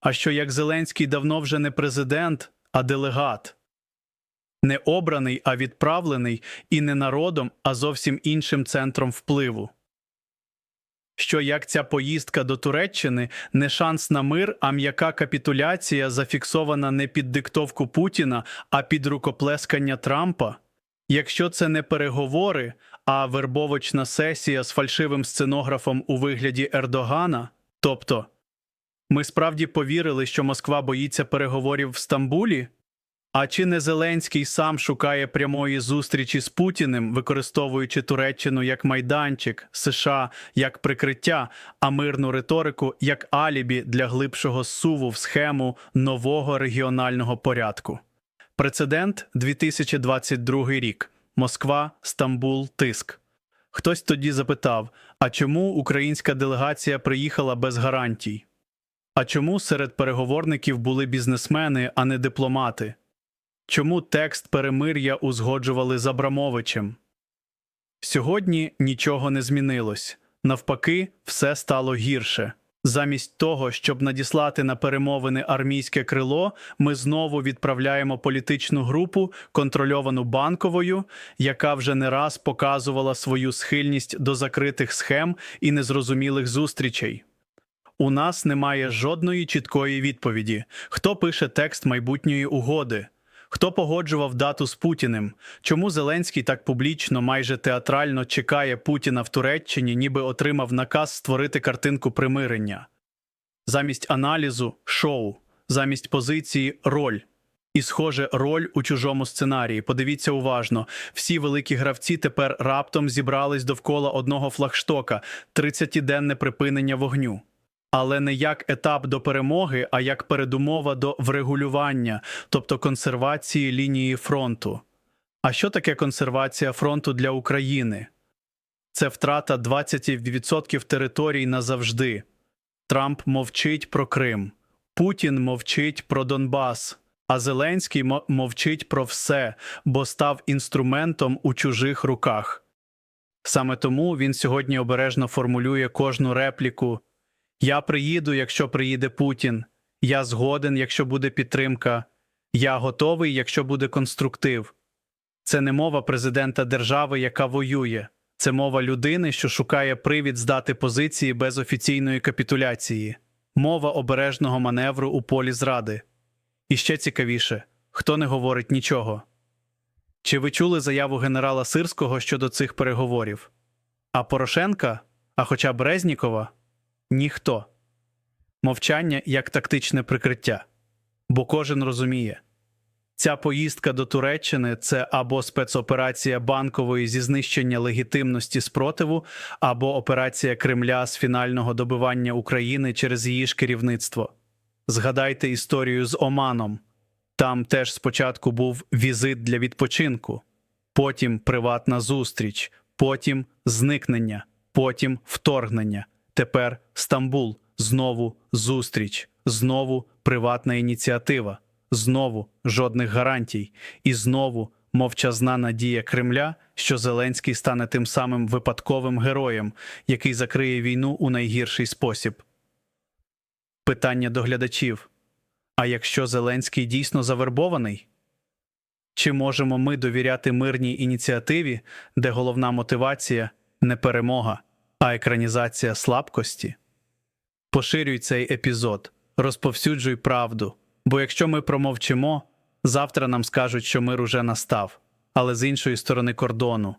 а що як Зеленський давно вже не президент, а делегат. Не обраний, а відправлений, і не народом, а зовсім іншим центром впливу. Що як ця поїздка до Туреччини не шанс на мир, а м'яка капітуляція, зафіксована не під диктовку Путіна, а під рукоплескання Трампа? Якщо це не переговори, а вербовочна сесія з фальшивим сценографом у вигляді Ердогана, тобто ми справді повірили, що Москва боїться переговорів в Стамбулі? А чи не Зеленський сам шукає прямої зустрічі з Путіним, використовуючи Туреччину як майданчик, США як прикриття, а мирну риторику як алібі для глибшого суву в схему нового регіонального порядку? Прецедент 2022 рік. Москва, Стамбул, тиск. Хтось тоді запитав: а чому українська делегація приїхала без гарантій? А чому серед переговорників були бізнесмени, а не дипломати? Чому текст перемир'я узгоджували з Абрамовичем? Сьогодні нічого не змінилось. Навпаки, все стало гірше. Замість того, щоб надіслати на перемовини армійське крило, ми знову відправляємо політичну групу, контрольовану банковою, яка вже не раз показувала свою схильність до закритих схем і незрозумілих зустрічей. У нас немає жодної чіткої відповіді, хто пише текст майбутньої угоди, хто погоджував дату з Путіним, чому Зеленський так публічно, майже театрально чекає Путіна в Туреччині, ніби отримав наказ створити картинку примирення. Замість аналізу шоу, замість позиції роль. І, схоже, роль у чужому сценарії. Подивіться уважно. Всі великі гравці тепер раптом зібрались довкола одного флагштока 30-денне припинення вогню. Але не як етап до перемоги, а як передумова до врегулювання, тобто консервації лінії фронту. А що таке консервація фронту для України? Це втрата 20% територій назавжди. Трамп мовчить про Крим, Путін мовчить про Донбас, а Зеленський мо- мовчить про все, бо став інструментом у чужих руках. Саме тому він сьогодні обережно формулює кожну репліку. Я приїду, якщо приїде Путін. Я згоден, якщо буде підтримка. Я готовий, якщо буде конструктив. Це не мова президента держави, яка воює. Це мова людини, що шукає привід здати позиції без офіційної капітуляції, мова обережного маневру у полі зради. І ще цікавіше хто не говорить нічого. Чи ви чули заяву генерала Сирського щодо цих переговорів? А Порошенка, а хоча б Резнікова? Ніхто. Мовчання як тактичне прикриття. Бо кожен розуміє, ця поїздка до Туреччини це або спецоперація банкової зі знищення легітимності спротиву, або операція Кремля з фінального добивання України через її ж керівництво. Згадайте історію з Оманом. Там теж спочатку був візит для відпочинку, потім приватна зустріч, потім зникнення, потім вторгнення. Тепер Стамбул, знову зустріч, знову приватна ініціатива, знову жодних гарантій, і знову мовчазна надія Кремля, що Зеленський стане тим самим випадковим героєм, який закриє війну у найгірший спосіб. Питання до глядачів: а якщо Зеленський дійсно завербований? Чи можемо ми довіряти мирній ініціативі, де головна мотивація не перемога? А екранізація слабкості. Поширюй цей епізод, розповсюджуй правду, бо якщо ми промовчимо, завтра нам скажуть, що мир уже настав, але з іншої сторони кордону.